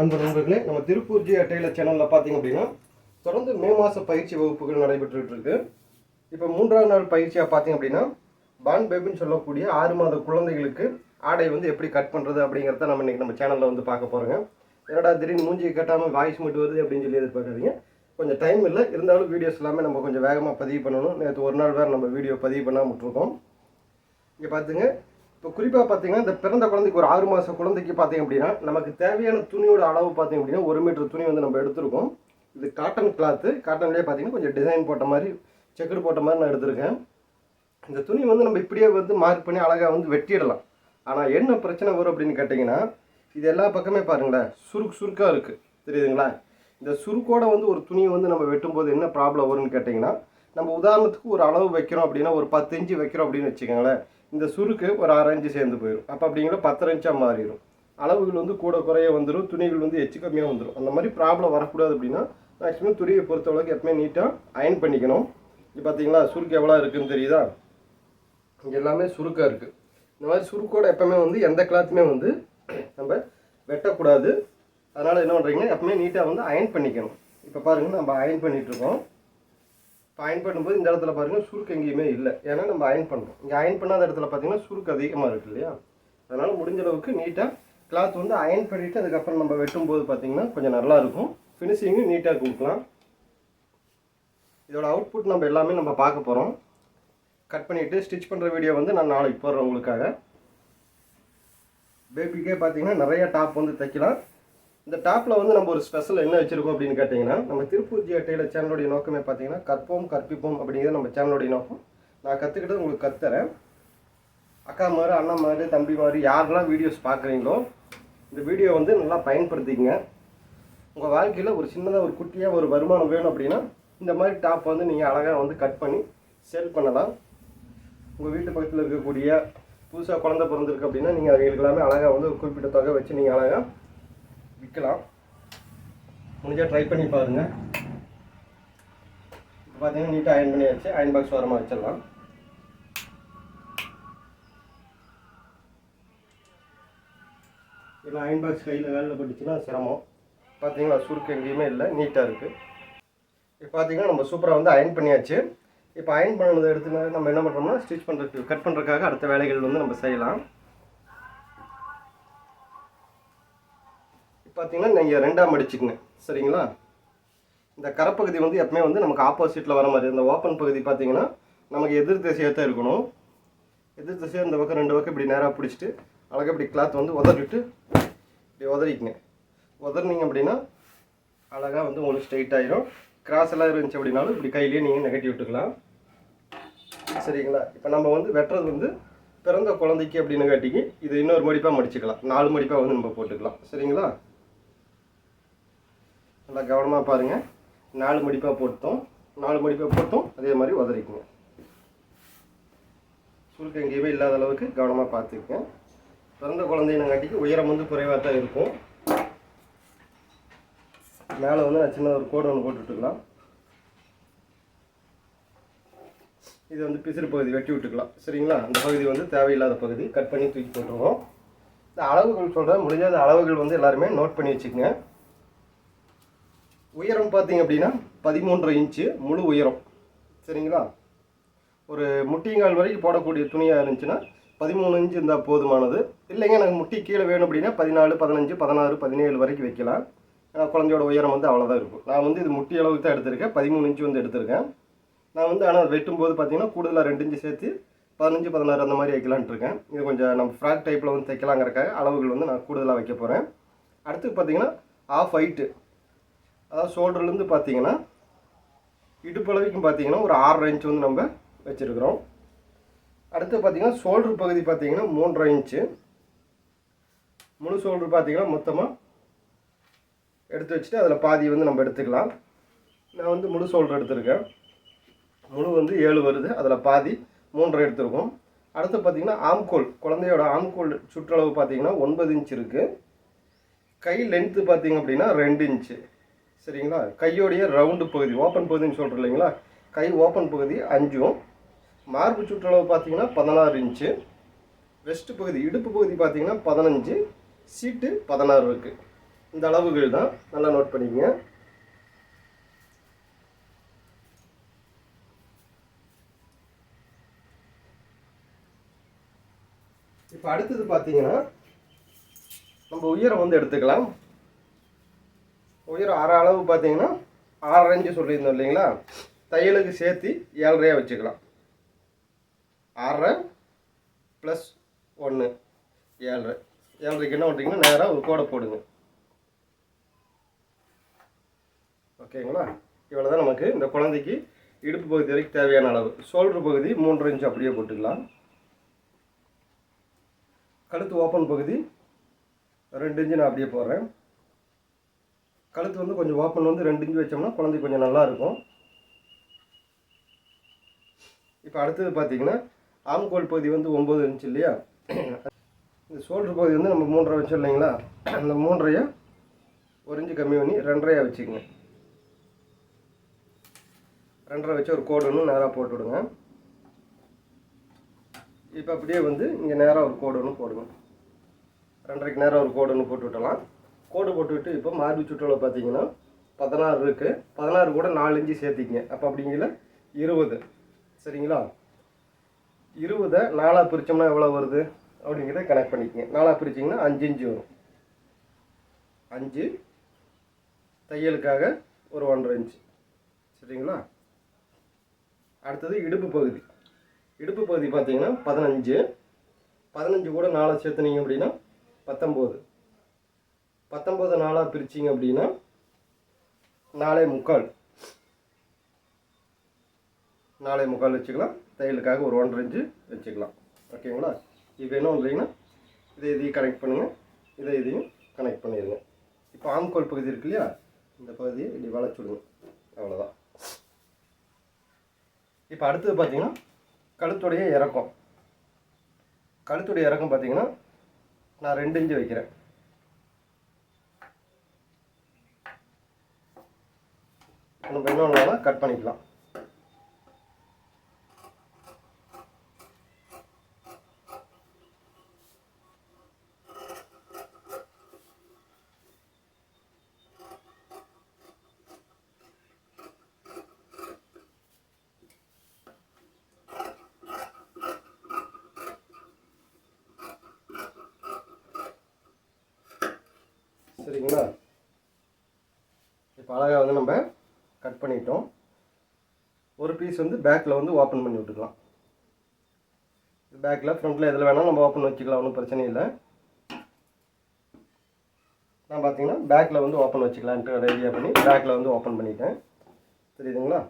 அன்பு நண்பர்களே நம்ம திருப்பூர் ஜி டெய்லர் சேனலில் பார்த்தீங்க அப்படின்னா தொடர்ந்து மே மாத பயிற்சி வகுப்புகள் நடைபெற்றுட்டு இருக்கு. இப்போ மூன்றாவது நாள் பயிற்சியாக பார்த்தீங்க அப்படின்னா பான் பேபின்னு சொல்லக்கூடிய ஆறு மாத குழந்தைகளுக்கு ஆடை வந்து எப்படி கட் பண்ணுறது அப்படிங்கிறத நம்ம இன்னைக்கு நம்ம சேனலில் வந்து பார்க்க போகிறோங்க என்னடா திடீர்னு மூஞ்சி கட்டாமல் வாய்ஸ் மட்டும் வருது அப்படின்னு சொல்லி எதிர்பார்க்காதீங்க. கொஞ்சம் டைம் இல்லை இருந்தாலும் வீடியோஸ் எல்லாமே நம்ம கொஞ்சம் வேகமாக பதிவு பண்ணணும். நேற்று ஒரு நாள் வேறு நம்ம வீடியோ பதிவு பண்ணாமல் விட்டுருக்கோம். இங்கே பார்த்துங்க இப்போ குறிப்பாக பார்த்தீங்கன்னா இந்த பிறந்த குழந்தைக்கு ஒரு ஆறு மாத குழந்தைக்கு பார்த்தீங்க அப்படின்னா நமக்கு தேவையான துணியோட அளவு பார்த்தீங்க அப்படின்னா ஒரு மீட்டர் துணி வந்து நம்ம எடுத்திருக்கோம். இது காட்டன் கிளாத்து காட்டன்லேயே பார்த்தீங்கன்னா கொஞ்சம் டிசைன் போட்ட மாதிரி செக்குடு போட்ட மாதிரி நான் எடுத்திருக்கேன். இந்த துணி வந்து நம்ம இப்படியே வந்து மார்க் பண்ணி அழகாக வந்து வெட்டிடலாம். ஆனால் என்ன பிரச்சனை வரும் அப்படின்னு கேட்டிங்கன்னா இது எல்லா பக்கமே பாருங்களேன் சுருக்கு சுருக்காக இருக்குது தெரியுதுங்களா? இந்த சுருக்கோட வந்து ஒரு துணியை வந்து நம்ம வெட்டும்போது என்ன ப்ராப்ளம் வரும்னு கேட்டிங்கன்னா நம்ம உதாரணத்துக்கு ஒரு அளவு வைக்கிறோம் அப்படின்னா ஒரு பத்து இன்ச்சு வைக்கிறோம் அப்படின்னு வச்சுக்கோங்களேன். இந்த சுருக்கு ஒரு அரை இன்ச்சு சேர்ந்து போயிடும் அப்போ அப்படிங்கிற பத்தரை இன்ச்சாக மாறிடும் அளவுகள் வந்து கூட குறைய வந்துடும் துணிகள் வந்து எச்சு கம்மியாக வந்துடும் அந்த மாதிரி ப்ராப்ளம் வரக்கூடாது அப்படின்னா மேக்ஸிமம் துணியை பொறுத்தளவுக்கு எப்பவுமே நீட்டாக அயன் பண்ணிக்கணும். இது பார்த்தீங்களா சுருக்கு எவ்வளோ இருக்குதுன்னு தெரியுதா? இங்கே எல்லாமே சுருக்காக இருக்குது இந்த மாதிரி சுருக்கோட எப்பவுமே வந்து எந்த கிளாத்துமே வந்து நம்ம வெட்டக்கூடாது. அதனால் என்ன பண்ணுறீங்கன்னா எப்பவுமே நீட்டாக வந்து அயன் பண்ணிக்கணும். இப்போ பாருங்கள் நம்ம அயன் பண்ணிகிட்ருக்கோம் இருக்கோம். இப்போ அயன் பண்ணும்போது இந்த இடத்துல பாருங்கள் சுருக்கு எங்கேயுமே இல்லை. ஏன்னா நம்ம அயன் பண்ணுறோம் இங்கே அயன் பண்ணாத இடத்துல பார்த்தீங்கன்னா சுருக்கு அதிகமாக இருக்குது இல்லையா? அதனால் முடிஞ்ச அளவுக்கு நீட்டாக கிளாத் வந்து அயன் பண்ணிவிட்டு அதுக்கப்புறம் நம்ம வெட்டும்போது பார்த்தீங்கன்னா கொஞ்சம் நல்லாயிருக்கும் ஃபினிஷிங்கும் நீட்டாக கொடுக்கலாம். இதோட அவுட்புட் நம்ம எல்லாமே நம்ம பார்க்க போகிறோம் கட் பண்ணிவிட்டு ஸ்டிச் பண்ணுற வீடியோ வந்து நான் நாளைக்கு போடுறேன் உங்களுக்காக. பேபிக்கே பார்த்தீங்கன்னா நிறைய டாப் வந்து தைக்கலாம். இந்த டாப்பில் வந்து நம்ம ஒரு ஸ்பெஷல் என்ன வச்சுருக்கோம் அப்படின்னு கேட்டிங்கன்னா நம்ம திருப்பூர் ஜி டெய்லர் சேனலுடைய நோக்கமே பார்த்தீங்கன்னா கற்போம் கற்பிப்போம் அப்படிங்கிறது நம்ம சேனலுடைய நோக்கம். நான் கற்றுக்கிட்டது உங்களுக்கு கற்றுறேன் அக்கா மாதிரி அண்ணா மாதிரி தம்பி மாதிரி யாரெல்லாம் வீடியோஸ் பார்க்குறீங்களோ இந்த வீடியோ வந்து நல்லா பயன்படுத்திக்கங்க. உங்கள் வாழ்க்கையில் ஒரு சின்னதாக ஒரு குட்டியாக ஒரு வருமானம் வேணும் அப்படின்னா இந்த மாதிரி டாப் வந்து நீங்கள் அழகாக வந்து கட் பண்ணி சேல் பண்ணலாம். உங்கள் வீட்டு பக்கத்தில் இருக்கக்கூடிய புதுசாக குழந்தை பிறந்திருக்கு அப்படின்னா நீங்கள் அதுங்களுக்கு எல்லாமே அழகாக வந்து ஒரு குறிப்பிட்ட தொகை வச்சு நீங்கள் அழகாக விற்கலாம். முடிஞ்சால் ட்ரை பண்ணி பாருங்கள் இப்போ பார்த்தீங்கன்னா நீட்டாக அயன் பண்ணியாச்சு. அயன் பாக்ஸ் வரமாக வச்சிடலாம். இல்லை அயன் பாக்ஸ் கையில் வேலையில் பட்டுச்சுன்னா சிரமம். பார்த்தீங்களா சுருக்கு எங்கேயுமே இல்லை. நீட்டாக இருக்குது இப்போ பார்த்தீங்கன்னா நம்ம சூப்பராக வந்து அயன் பண்ணியாச்சு. இப்போ அயன் பண்ணதை எடுத்து நம்ம என்ன பண்ணுறோம்னா ஸ்டிச் பண்ணுறதுக்கு கட் பண்ணுறதுக்காக அடுத்த வேலைகள் வந்து நம்ம செய்யலாம். பார்த்தீங்கன்னா நீங்கள் ரெண்டாக மடிச்சுக்குங்க சரிங்களா? இந்த கரப்பகுதி வந்து எப்பவுமே வந்து நமக்கு ஆப்போசிட்டில் வர மாதிரி இந்த ஓப்பன் பகுதி பார்த்தீங்கன்னா நமக்கு எதிர் திசையாக தான் இருக்கணும். எதிர் திசையாக இந்த பக்கம் ரெண்டு பக்கம் இப்படி நேராக பிடிச்சிட்டு அழகாக இப்படி கிளாத் வந்து உதறிட்டு இப்படி உதறிக்குங்க. உதறினீங்க அப்படின்னா அழகாக வந்து உங்களுக்கு ஸ்ட்ரைட் ஆயிரும். கிராஸ் எல்லாம் இருந்துச்சு அப்படின்னாலும் இப்படி கையிலேயே நீங்கள் நெகட்டி விட்டுக்கலாம். சரிங்களா? இப்போ நம்ம வந்து வெட்டுறது வந்து பிறந்த குழந்தைக்கு அப்படின்னு காட்டிக்கு இது இன்னொரு மடிப்பாக மடிச்சுக்கலாம். நாலு மடிப்பாக வந்து நம்ம போட்டுக்கலாம். சரிங்களா? நல்லா கவனமாக பாருங்கள் நாலு மடிப்பாக போட்டோம். நாலு மடிப்பாக போட்டோம். அதே மாதிரி உதறிக்குங்க. சுருக்கம் எங்கேயுமே இல்லாத அளவுக்கு கவனமாக பார்த்துக்குங்க. பிறந்த குழந்தைனங்காட்டிக்கு உயரம் வந்து குறைவாக தான் இருக்கும். மேலே வந்து நான் சின்ன ஒரு கோடு ஒன்று போட்டு விட்டுக்கலாம். இது வந்து பிசிறு பகுதி வெட்டி விட்டுக்கலாம். சரிங்களா? அந்த பகுதி வந்து தேவையில்லாத பகுதி. கட் பண்ணி தூக்கி போட்டுருவோம். இந்த அளவுகள் சொல்கிறேன் முடிஞ்சாத அளவுகள் வந்து எல்லாருமே நோட் பண்ணி வச்சுக்கோங்க. உயரம் பார்த்தீங்க அப்படின்னா பதிமூன்றரை இன்ச்சு முழு உயரம். சரிங்களா? ஒரு முட்டிங்கால் வரைக்கும் போடக்கூடிய துணியாக இருந்துச்சுன்னா பதிமூணு இன்ச்சு இருந்தால் போதுமானது. இல்லைங்க எனக்கு முட்டி கீழே வேணும் அப்படின்னா பதினாலு பதினஞ்சு பதினாறு பதினேழு வரைக்கும் வைக்கலாம். குழந்தையோட உயரம் வந்து அவ்வளோதான் இருக்கும். நான் வந்து இது முட்டி அளவுக்கு தான் எடுத்திருக்கேன். பதிமூணு இன்ச்சு வந்து எடுத்திருக்கேன். நான் வந்து ஆனால் வெட்டும்போது பார்த்தீங்கன்னா கூடுதலாக ரெண்டு இன்ச்சு சேர்த்து பதினஞ்சு பதினாறு அந்த மாதிரி வைக்கலான்ட்டு இருக்கேன். இது கொஞ்சம் நம்ம ஃப்ராக் டைப்பில் வந்து தைக்கலாங்கிறக்காக அளவுகள் வந்து நான் கூடுதலாக வைக்க போகிறேன் அடுத்து பார்த்தீங்கன்னா ஆஃப் ஹைட்டு அதாவது ஷோல்டர்லேருந்து பார்த்தீங்கன்னா இடுப்பளவுக்கும் பார்த்தீங்கன்னா ஒரு ஆறரை இன்ச் வந்து நம்ம வச்சுருக்குறோம். அடுத்து பார்த்தீங்கன்னா ஷோல்டர் பகுதி பார்த்தீங்கன்னா மூன்றரை இன்ச்சு முழு ஷோல்டர் பார்த்தீங்கன்னா மொத்தமாக எடுத்து வச்சுட்டு அதில் பாதி வந்து நம்ம எடுத்துக்கலாம். நான் வந்து முழு ஷோல்டர் எடுத்திருக்கேன். முழு வந்து ஏழு வருது. அதில் பாதி மூன்றரை எடுத்திருக்கோம். அடுத்து பார்த்தீங்கன்னா ஆம்கோல் குழந்தையோட ஆம்கோல் சுற்றளவு பார்த்தீங்கன்னா ஒன்பது இன்ச் இருக்குது கை லென்த்து பார்த்தீங்க அப்படின்னா ரெண்டு இன்ச்சு சரிங்களா? கையோடைய ரவுண்டு பகுதி ஓப்பன் பகுதின்னு சொல்கிறோம் இல்லைங்களா? கை ஓப்பன் பகுதி அஞ்சும். மார்பு சுற்றளவு பார்த்தீங்கன்னா பதினாறு இன்ச்சு. வெஸ்ட் பகுதி இடுப்பு பகுதி பார்த்தீங்கன்னா பதினஞ்சு. சீட்டு பதினாறு இருக்குது இந்த அளவுகள் தான். நல்லா நோட் பண்ணிக்கங்க. இப்போ அடுத்தது பார்த்தீங்கன்னா நம்ம உயரம் வந்து எடுத்துக்கலாம். உயரம் அரை அளவு பார்த்தீங்கன்னா ஆறரை இன்ச்சு சொல்லியிருந்தோம் இல்லைங்களா? தையலுக்கு சேர்த்து ஏழரையாக வச்சுக்கலாம். ஆறரை ப்ளஸ் ஒன்று ஏழரை. ஏழரைக்கு என்ன பண்ணுறீங்கன்னா நேராக ஒரு கோடை போடுங்க. ஓகேங்களா? இவ்வளோ தான் நமக்கு இந்த குழந்தைக்கு இடுப்பு பகுதி வரைக்கும் தேவையான அளவு. ஷோல்டர் பகுதி மூன்றரை இன்ச்சு அப்படியே போட்டுக்கலாம். கழுத்து ஓப்பன் பகுதி ரெண்டு இன்ச்சு நான் அப்படியே போடுறேன். கழுத்து வந்து கொஞ்சம் ஓப்பன் வந்து ரெண்டு இன்ச்சு வச்சோம்னா குழந்தை கொஞ்சம் நல்லா இருக்கும் இப்போ அடுத்தது பார்த்தீங்கன்னா ஆம்கோல் பகுதி வந்து ஒம்பது இன்ச்சு இல்லையா? இந்த ஷோல்டர் பகுதி வந்து நம்ம மூன்றரை வச்சோம் இல்லைங்களா? அந்த மூன்றையை ஒரு இன்ச்சு கம்மி பண்ணி ரெண்டரையாக வச்சுக்கோங்க. ரெண்டரை வச்சு ஒரு கோடு ஒன்று நேராக போட்டு விடுங்க. இப்போ அப்படியே வந்து இங்கே நேராக ஒரு கோடு ஒன்று போடுங்க. ரெண்டரைக்கு நேராக ஒரு கோடு ஒன்று போட்டு விட்டலாம் கோடு போட்டு விட்டு இப்போ மார்பு சுற்றளவு பார்த்தீங்கன்னா பதினாறு இருக்குது பதினாறு கூட நாலு இன்ச்சு சேர்த்திக்கங்க. அப்போ அப்படிங்கிற இருபது. சரிங்களா? இருபதை நாலாக பிரித்தோம்னா எவ்வளோ வருது? அப்படிங்கிறத கனெக்ட் பண்ணிக்கங்க. நாலாக பிரிச்சிங்கன்னா அஞ்சு இன்ச்சு வரும். அஞ்சு தையலுக்காக ஒரு ஒன்றரை இன்ச்சு. சரிங்களா? அடுத்தது இடுப்பு பகுதி. இடுப்பு பகுதி பார்த்தீங்கன்னா பதினஞ்சு. பதினஞ்சு கூட நாலு சேர்த்துனீங்க அப்படின்னா பத்தொம்போது. பத்தொம்பது நாளாக பிரிச்சிங்க அப்படின்னா நாலே முக்கால். நாலே முக்கால் வச்சுக்கலாம். தையலுக்காக ஒரு ஒன்றரை இன்ச்சு வச்சுக்கலாம். ஓகேங்களா இப்போ என்ன பண்ணுறீங்கன்னா இதை இதையும் கனெக்ட் பண்ணுங்கள் இதை இதையும் கனெக்ட் பண்ணிடுங்க இப்போ ஆம்கோல் பகுதி இருக்கு இல்லையா? இந்த பகுதியை இப்படி வளைச்சுடுங்க அவ்வளோதான் இப்போ அடுத்தது பார்த்தீங்கன்னா கழுத்துடைய இறக்கம். கழுத்துடைய இறக்கம் பார்த்தீங்கன்னா நான் ரெண்டு இன்ச்சு வைக்கிறேன். நம்ம இன்னொன்று கட் பண்ணிக்கலாம். சரிங்களா? இப்போ அழகாக வந்து நம்ம கட் பண்ணிட்டோம். ஒரு பீஸ் வந்து பேக்கில் வந்து ஓப்பன் பண்ணி விட்டுக்கலாம். பேக்கில் ஃப்ரண்ட்டில் எதில் வேணாலும் நம்ம ஓப்பன் வச்சுக்கலாம் ஒன்றும் பிரச்சனை இல்லை. நான் பார்த்தீங்கன்னா பேக்கில் வந்து ஓப்பன் வச்சுக்கலான்ட்டு ரெடியாக பண்ணி பேக்கில் வந்து ஓப்பன் பண்ணிட்டேன். தெரியுதுங்களா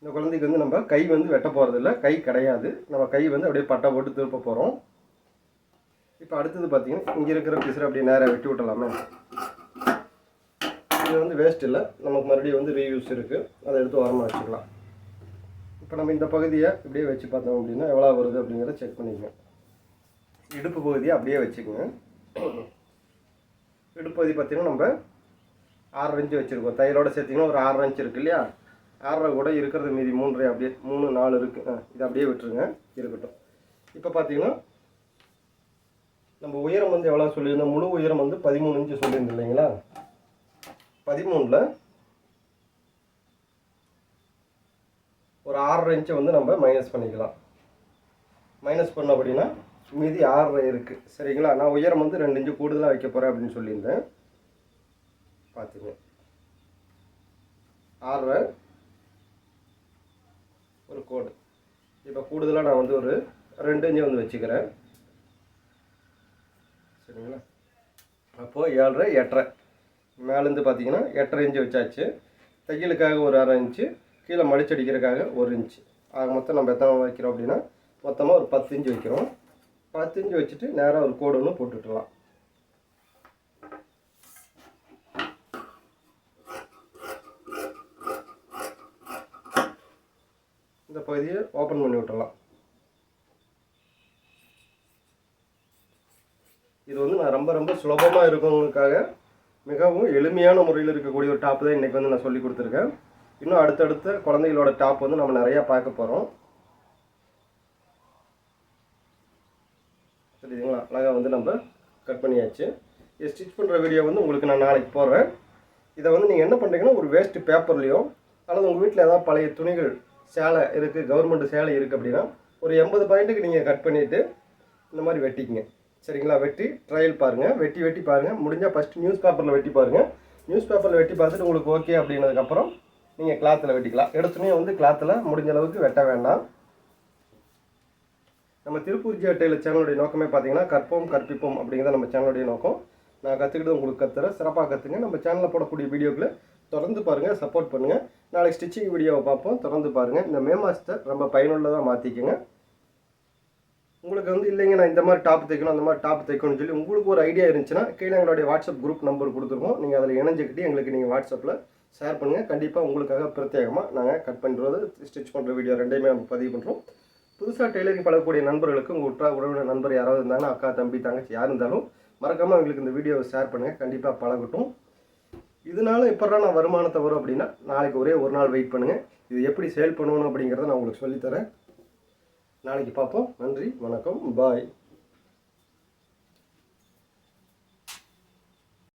இந்த குழந்தைக்கு வந்து நம்ம கை வந்து வெட்ட போகிறதில்ல கை கிடையாது. நம்ம கை வந்து அப்படியே பட்டை போட்டு திருப்ப போகிறோம் இப்போ அடுத்தது பார்த்தீங்கன்னா இங்கே இருக்கிற பீஸரை அப்படியே நேராக வெட்டி விட்டலாமே இது வந்து வேஸ்ட் இல்லை. நமக்கு மறுபடியும் வந்து ரீயூஸ் இருக்குது அதை எடுத்து ஓரமாக வச்சுக்கலாம். இப்போ நம்ம இந்த பகுதியை இப்படியே வச்சு பார்த்தோம் அப்படின்னா எவ்வளோ வருது அப்படிங்கிறத செக் பண்ணிக்கங்க. இடுப்பு பகுதியை அப்படியே வச்சுக்கோங்க. இடுப்பு பகுதி பார்த்திங்கன்னா நம்ம ஆறரை இன்ச்சு வச்சுருக்கோம். தையலோட சேர்த்திங்கன்னா ஒரு ஆறரை இன்ச்சு இருக்குது இல்லையா? ஆறரை கூட இருக்கிறது மீதி மூன்றரை அப்படியே மூணு நாலு இருக்குது ஆ இதை அப்படியே விட்டுருங்க. இருக்கட்டும். இப்போ பார்த்தீங்கன்னா நம்ம உயரம் வந்து எவ்வளோ சொல்லியிருந்தோம்? முழு உயரம் வந்து பதிமூணு இன்ச்சு சொல்லியிருந்தோம் இல்லைங்களா? பதிமூணில் ஒரு ஆறரை இன்ச்சை வந்து நம்ம மைனஸ் பண்ணிக்கலாம். மைனஸ் பண்ண அப்படின்னா மீதி ஆறரை இருக்குது சரிங்களா? நான் உயரம் வந்து ரெண்டு இன்ச்சு கூடுதலாக வைக்க போகிறேன் அப்படின்னு சொல்லியிருந்தேன். பார்த்துங்க ஆறரை ஒரு கோடு. இப்போ கூடுதலாக நான் வந்து ஒரு ரெண்டு இன்ச்சு வந்து வச்சுக்கிறேன். சரிங்களா? அப்போது ஏழரை எட்டரை. மேலேருந்து பார்த்தீங்கன்னா எட்டரை இன்ச்சு வச்சாச்சு. தையலுக்காக ஒரு அரை இன்ச்சு கீழே மடிச்சடிக்கிறதுக்காக ஒரு இன்ச்சு. ஆக மொத்தம் நம்ம எத்தனை வைக்கிறோம் அப்படின்னா மொத்தமாக ஒரு பத்து இன்ச்சு வைக்கிறோம். பத்து இன்ச்சு வச்சுட்டு நேராக ஒரு கோடு ஒன்று போட்டுட்டுலாம் இந்த பகுதியை ஓப்பன் பண்ணி விட்டுடலாம். இது வந்து நான் ரொம்ப ரொம்ப சுலபமாக இருக்கவங்களுக்காக மிகவும் எளிமையான முறையில் இருக்கக்கூடிய ஒரு டாப் தான் இன்றைக்கி வந்து நான் சொல்லி கொடுத்துருக்கேன். இன்னும் அடுத்தடுத்த குழந்தைகளோட டாப் வந்து நம்ம நிறையா பார்க்க போகிறோம் சரிங்களா? அழகாக வந்து நம்ம கட் பண்ணியாச்சு. ஸ்டிச் பண்ணுற வீடியோ வந்து உங்களுக்கு நான் நாளைக்கு போடுறேன். இதை வந்து நீங்கள் என்ன பண்ணுறீங்கன்னா ஒரு வேஸ்ட் பேப்பர்லேயோ அல்லது உங்கள் வீட்டில் ஏதாவது பழைய துணிகள் சேலை இருக்குது கவர்மெண்ட் சேலை இருக்குது அப்படின்னா ஒரு எண்பது பாயிண்ட்டுக்கு நீங்கள் கட் பண்ணிவிட்டு இந்த மாதிரி வெட்டிக்கங்க. சரிங்களா? வெட்டி ட்ரையல் பாருங்கள் வெட்டி வெட்டி பாருங்கள் முடிஞ்சால் ஃபஸ்ட்டு நியூஸ் பேப்பரில் வெட்டி பாருங்கள் நியூஸ் பேப்பரில் வெட்டி பார்த்துட்டு உங்களுக்கு ஓகே அப்படின்னதுக்கப்புறம் நீங்கள் கிளாத்தில் வெட்டிக்கலாம். எடுத்துனே வந்து கிளாத்தில் முடிஞ்ச அளவுக்கு வெட்ட வேண்டாம். நம்ம திருப்பூர் ஜி அட்டையில் சேனலுடைய நோக்கமே பார்த்தீங்கன்னா கற்போம் கற்பிப்போம் அப்படிங்கிறத நம்ம சேனலுடைய நோக்கம். நான் கற்றுக்கிட்டு உங்களுக்கு கற்றுறேன் சிறப்பாக கற்றுங்க நம்ம சேனலில் போடக்கூடிய வீடியோக்களை தொடர்ந்து பாருங்கள் சப்போர்ட் பண்ணுங்கள் நாளைக்கு ஸ்டிச்சிங் வீடியோவை பார்ப்போம். தொடர்ந்து பாருங்கள் இந்த மே மாதத்தை ரொம்ப பயனுள்ளதாக மாற்றிக்கங்க உங்களுக்கு வந்து இல்லைங்க நான் இந்த மாதிரி டாப் தைக்கணும் அந்த மாதிரி டாப் தைக்கணும்னு சொல்லி உங்களுக்கு ஒரு ஐடியா இருந்துச்சுன்னா கீழே எங்களுடைய வாட்ஸ்அப் குரூப் நம்பர் கொடுத்துருக்கோம் நீங்கள் அதில் இணைஞ்சிக்கிட்டு எங்களுக்கு நீங்கள் வாட்ஸ்அப்பில் ஷேர் பண்ணுங்கள் கண்டிப்பாக உங்களுக்காக பிரத்யேகமாக நாங்கள் கட் பண்ணுறது ஸ்டிச் பண்ணுற வீடியோ ரெண்டையுமே நம்ம பதிவு பண்ணுறோம் புதுசாக டெய்லரிங் பழகக்கூடிய நண்பர்களுக்கு உங்கள் உற்றா உறவினர் நண்பர் யாராவது இருந்தாங்கன்னா அக்கா தம்பி தங்கச்சி யார் இருந்தாலும் மறக்காமல் எங்களுக்கு இந்த வீடியோவை ஷேர் பண்ணுங்கள் கண்டிப்பாக பழகட்டும். இதனால இப்போலாம் நான் வருமானத்தை வரும் அப்படின்னா நாளைக்கு ஒரே ஒரு நாள் வெயிட் பண்ணுங்கள் இது எப்படி சேல் பண்ணணும் அப்படிங்கிறத நான் உங்களுக்கு சொல்லித்தரேன். நாளைக்கு பார்ப்போம். நன்றி வணக்கம் பாய்.